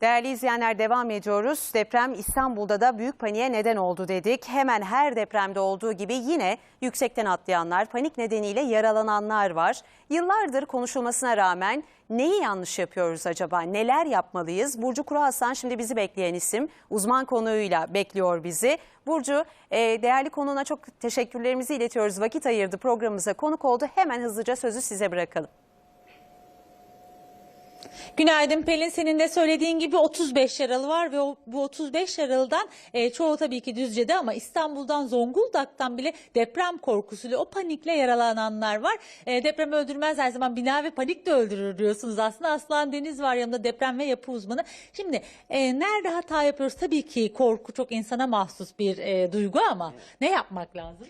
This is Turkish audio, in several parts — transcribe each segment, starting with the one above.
Değerli izleyenler devam ediyoruz. Deprem İstanbul'da da büyük paniğe neden oldu dedik. Hemen her depremde olduğu gibi yine yüksekten atlayanlar, panik nedeniyle yaralananlar var. Yıllardır konuşulmasına rağmen neyi yanlış yapıyoruz acaba? Neler yapmalıyız? Burcu Kuru şimdi bizi bekleyen isim. Uzman konuğuyla bekliyor bizi. Burcu e, değerli konuğuna çok teşekkürlerimizi iletiyoruz. Vakit ayırdı programımıza konuk oldu. Hemen hızlıca sözü size bırakalım. Günaydın Pelin. Senin de söylediğin gibi 35 yaralı var ve o, bu 35 yaralıdan e, çoğu tabii ki Düzce'de ama İstanbul'dan Zonguldak'tan bile deprem korkusuyla o panikle yaralananlar var. E, deprem öldürmez her zaman bina ve panik de öldürür diyorsunuz aslında. Aslan Deniz var yanımda deprem ve yapı uzmanı. Şimdi e, nerede hata yapıyoruz? Tabii ki korku çok insana mahsus bir e, duygu ama ne yapmak lazım?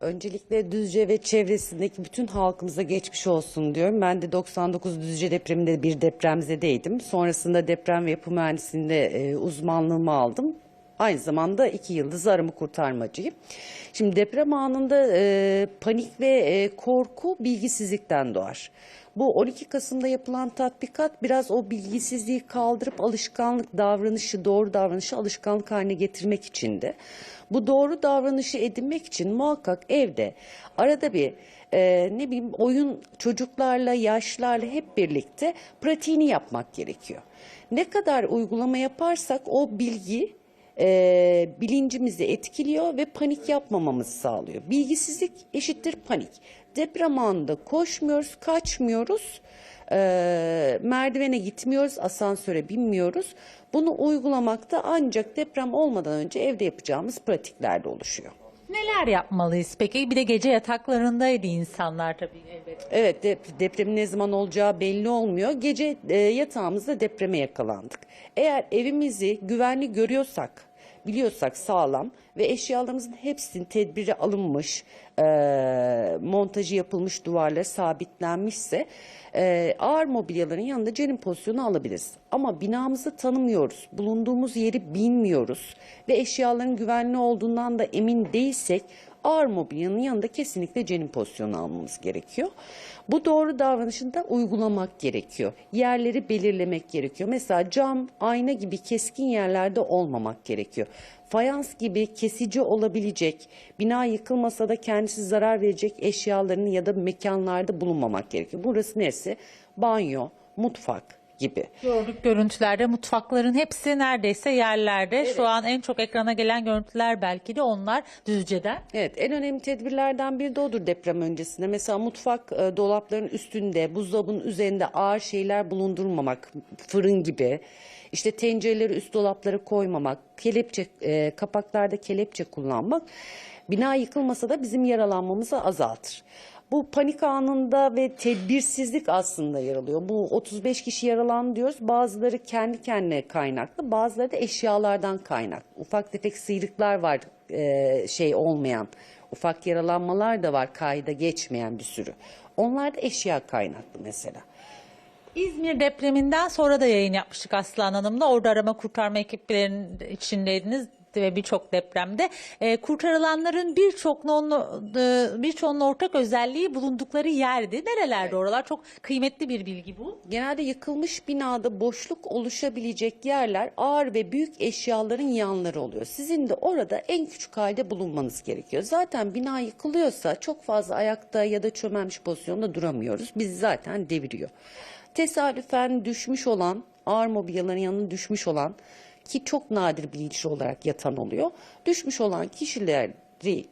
Öncelikle Düzce ve çevresindeki bütün halkımıza geçmiş olsun diyorum. Ben de 99 Düzce depreminde bir depremzedeydim. Sonrasında deprem ve yapı mühendisliğinde e, uzmanlığımı aldım. Aynı zamanda iki yıldız arama kurtarmacıyım. Şimdi deprem anında e, panik ve e, korku bilgisizlikten doğar. Bu 12 Kasım'da yapılan tatbikat biraz o bilgisizliği kaldırıp alışkanlık davranışı, doğru davranışı alışkanlık haline getirmek içindi. Bu doğru davranışı edinmek için muhakkak evde arada bir e, ne bileyim oyun çocuklarla, yaşlarla hep birlikte pratiğini yapmak gerekiyor. Ne kadar uygulama yaparsak o bilgi e, bilincimizi etkiliyor ve panik yapmamamızı sağlıyor. Bilgisizlik eşittir panik. Deprem anında koşmuyoruz, kaçmıyoruz, e, merdivene gitmiyoruz, asansöre binmiyoruz. Bunu uygulamakta ancak deprem olmadan önce evde yapacağımız pratiklerde oluşuyor. Neler yapmalıyız peki? Bir de gece yataklarındaydı insanlar tabii elbette. Evet dep- depremin ne zaman olacağı belli olmuyor. Gece e, yatağımızda depreme yakalandık. Eğer evimizi güvenli görüyorsak, biliyorsak sağlam ve eşyalarımızın hepsinin tedbiri alınmış, e, montajı yapılmış duvarlara sabitlenmişse e, ağır mobilyaların yanında cenin pozisyonu alabiliriz. Ama binamızı tanımıyoruz, bulunduğumuz yeri bilmiyoruz ve eşyaların güvenli olduğundan da emin değilsek ağır mobilyanın yanında kesinlikle cenin pozisyonu almamız gerekiyor. Bu doğru davranışını da uygulamak gerekiyor. Yerleri belirlemek gerekiyor. Mesela cam, ayna gibi keskin yerlerde olmamak gerekiyor. Fayans gibi kesici olabilecek, bina yıkılmasa da kendisi zarar verecek eşyaların ya da mekanlarda bulunmamak gerekiyor. Burası neresi? Banyo, mutfak gibi. Gördük görüntülerde mutfakların hepsi neredeyse yerlerde. Şu an en çok ekrana gelen görüntüler belki de onlar Düzce'den. Evet en önemli tedbirlerden biri de odur deprem öncesinde. Mesela mutfak e, dolapların üstünde, buzdolabının üzerinde ağır şeyler bulundurmamak, fırın gibi. İşte tencereleri üst dolaplara koymamak, kelepçe e, kapaklarda kelepçe kullanmak bina yıkılmasa da bizim yaralanmamızı azaltır. Bu panik anında ve tedbirsizlik aslında yer alıyor. Bu 35 kişi yaralandı diyoruz. Bazıları kendi kendine kaynaklı, bazıları da eşyalardan kaynaklı. Ufak tefek sıyrıklar var e, şey olmayan, ufak yaralanmalar da var kayda geçmeyen bir sürü. Onlar da eşya kaynaklı mesela. İzmir depreminden sonra da yayın yapmıştık Aslan Hanım'la. Orada arama kurtarma ekiplerinin içindeydiniz ve birçok depremde e, kurtarılanların birçoğunun e, birçoğunun ortak özelliği bulundukları yerdi. Nerelerde oralar? Çok kıymetli bir bilgi bu. Genelde yıkılmış binada boşluk oluşabilecek yerler ağır ve büyük eşyaların yanları oluyor. Sizin de orada en küçük halde bulunmanız gerekiyor. Zaten bina yıkılıyorsa çok fazla ayakta ya da çömelmiş pozisyonda duramıyoruz. Bizi zaten deviriyor. Tesadüfen düşmüş olan, ağır mobilyaların yanına düşmüş olan ki çok nadir bilinçli olarak yatan oluyor. Düşmüş olan kişileri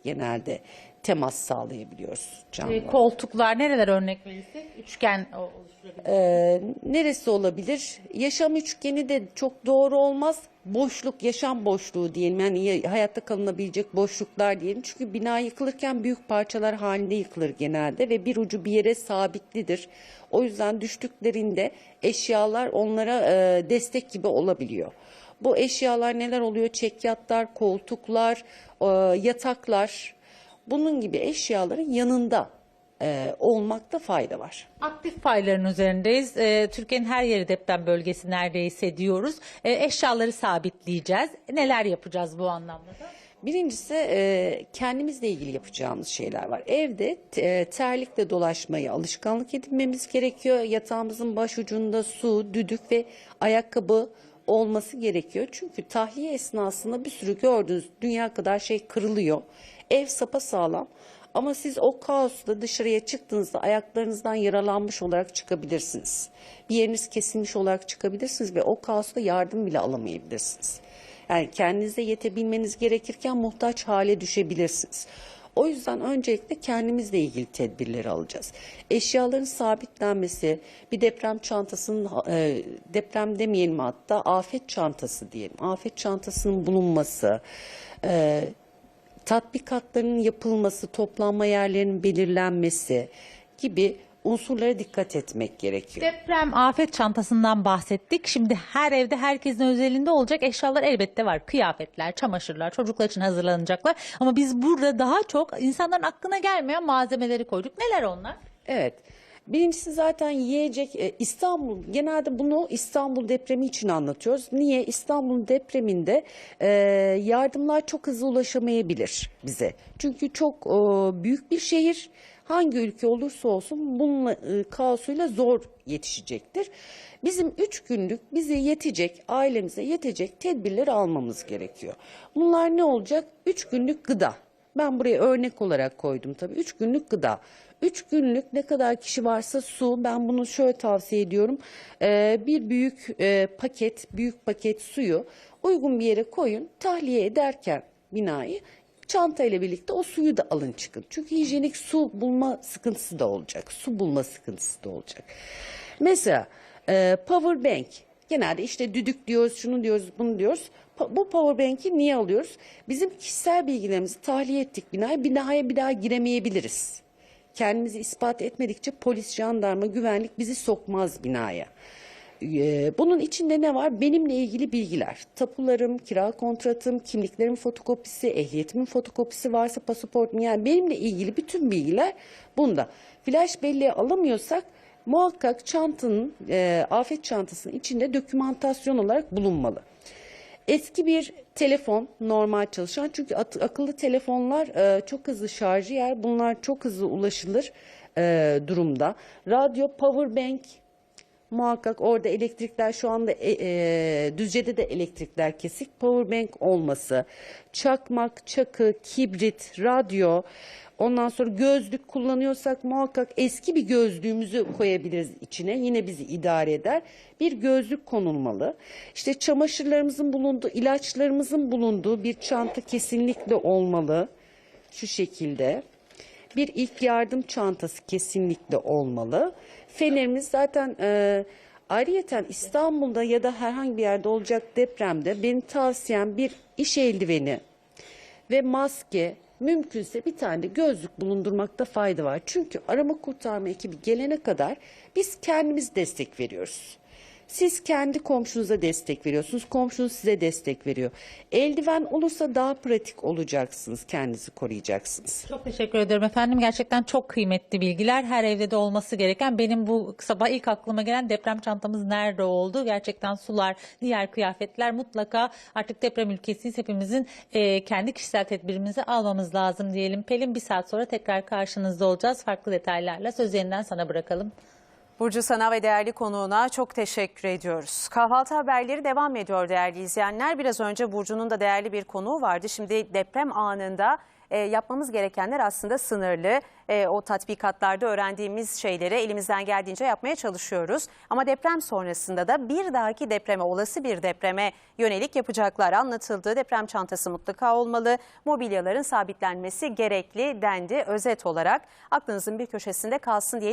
genelde temas sağlayabiliyoruz canlı. E, koltuklar nereler örnek verirsek? Üçgen oluşturabilir. Ee, neresi olabilir? Yaşam üçgeni de çok doğru olmaz. Boşluk, yaşam boşluğu diyelim. Yani ya- hayatta kalınabilecek boşluklar diyelim. Çünkü bina yıkılırken büyük parçalar halinde yıkılır genelde ve bir ucu bir yere sabitlidir. O yüzden düştüklerinde eşyalar onlara e, destek gibi olabiliyor. Bu eşyalar neler oluyor? Çekyatlar, koltuklar, e, yataklar. Bunun gibi eşyaların yanında e, olmakta fayda var. Aktif fayların üzerindeyiz. E, Türkiye'nin her yeri deprem bölgesi neredeyse diyoruz. E, eşyaları sabitleyeceğiz. Neler yapacağız bu anlamda da? Birincisi e, kendimizle ilgili yapacağımız şeyler var. Evde e, terlikle dolaşmayı alışkanlık edinmemiz gerekiyor. Yatağımızın başucunda su, düdük ve ayakkabı olması gerekiyor. Çünkü tahliye esnasında bir sürü gördüğünüz dünya kadar şey kırılıyor. Ev sapa sağlam. Ama siz o kaosla dışarıya çıktığınızda ayaklarınızdan yaralanmış olarak çıkabilirsiniz. Bir yeriniz kesilmiş olarak çıkabilirsiniz ve o kaosla yardım bile alamayabilirsiniz. Yani kendinize yetebilmeniz gerekirken muhtaç hale düşebilirsiniz. O yüzden öncelikle kendimizle ilgili tedbirleri alacağız. Eşyaların sabitlenmesi, bir deprem çantasının, e, deprem demeyelim hatta afet çantası diyelim. Afet çantasının bulunması, e, tatbikatların yapılması, toplanma yerlerinin belirlenmesi gibi unsurlara dikkat etmek gerekiyor. Deprem afet çantasından bahsettik. Şimdi her evde herkesin özelinde olacak eşyalar elbette var. Kıyafetler, çamaşırlar, çocuklar için hazırlanacaklar. Ama biz burada daha çok insanların aklına gelmeyen malzemeleri koyduk. Neler onlar? Evet. Birincisi zaten yiyecek e, İstanbul genelde bunu İstanbul depremi için anlatıyoruz. Niye? İstanbul depreminde e, yardımlar çok hızlı ulaşamayabilir bize. Çünkü çok e, büyük bir şehir. Hangi ülke olursa olsun bununla e, kaosuyla zor yetişecektir. Bizim üç günlük bize yetecek, ailemize yetecek tedbirleri almamız gerekiyor. Bunlar ne olacak? Üç günlük gıda. Ben buraya örnek olarak koydum tabii. Üç günlük gıda. Üç günlük ne kadar kişi varsa su. Ben bunu şöyle tavsiye ediyorum. Ee, bir büyük e, paket, büyük paket suyu uygun bir yere koyun. Tahliye ederken binayı çanta ile birlikte o suyu da alın çıkın. Çünkü hijyenik su bulma sıkıntısı da olacak. Su bulma sıkıntısı da olacak. Mesela e, power bank. Genelde işte düdük diyoruz, şunu diyoruz, bunu diyoruz. Pa- Bu power bank'i niye alıyoruz? Bizim kişisel bilgilerimizi tahliye ettik binaya. Binaya bir daha giremeyebiliriz. Kendimizi ispat etmedikçe polis, jandarma, güvenlik bizi sokmaz binaya. Ee, Bunun içinde ne var? Benimle ilgili bilgiler. Tapularım, kira kontratım, kimliklerimin fotokopisi, ehliyetimin fotokopisi varsa pasaportum. Yani benimle ilgili bütün bilgiler bunda. Flash belleği alamıyorsak muhakkak çantanın, e, afet çantasının içinde dokümantasyon olarak bulunmalı. Eski bir telefon normal çalışan çünkü at- akıllı telefonlar e, çok hızlı şarjı yer. Bunlar çok hızlı ulaşılır e, durumda. Radyo, power bank muhakkak orada elektrikler şu anda e, e, Düzce'de de elektrikler kesik. Power bank olması, çakmak, çakı, kibrit, radyo, ondan sonra gözlük kullanıyorsak muhakkak eski bir gözlüğümüzü koyabiliriz içine. Yine bizi idare eder. Bir gözlük konulmalı. İşte çamaşırlarımızın bulunduğu, ilaçlarımızın bulunduğu bir çanta kesinlikle olmalı. Şu şekilde. Bir ilk yardım çantası kesinlikle olmalı. Fenerimiz zaten e, ayrıyeten İstanbul'da ya da herhangi bir yerde olacak depremde benim tavsiyem bir iş eldiveni ve maske mümkünse bir tane de gözlük bulundurmakta fayda var. Çünkü arama kurtarma ekibi gelene kadar biz kendimiz destek veriyoruz. Siz kendi komşunuza destek veriyorsunuz. Komşunuz size destek veriyor. Eldiven olursa daha pratik olacaksınız. Kendinizi koruyacaksınız. Çok teşekkür ederim efendim. Gerçekten çok kıymetli bilgiler. Her evde de olması gereken. Benim bu sabah ilk aklıma gelen deprem çantamız nerede oldu? Gerçekten sular, diğer kıyafetler mutlaka artık deprem ülkesiyiz. Hepimizin e, kendi kişisel tedbirimizi almamız lazım diyelim. Pelin bir saat sonra tekrar karşınızda olacağız. Farklı detaylarla söz yeniden sana bırakalım. Burcu sana ve değerli konuğuna çok teşekkür ediyoruz. Kahvaltı haberleri devam ediyor değerli izleyenler. Biraz önce Burcu'nun da değerli bir konuğu vardı. Şimdi deprem anında e, yapmamız gerekenler aslında sınırlı. E, o tatbikatlarda öğrendiğimiz şeyleri elimizden geldiğince yapmaya çalışıyoruz. Ama deprem sonrasında da bir dahaki depreme, olası bir depreme yönelik yapacaklar anlatıldı. Deprem çantası mutlaka olmalı. Mobilyaların sabitlenmesi gerekli dendi özet olarak. Aklınızın bir köşesinde kalsın diyelim.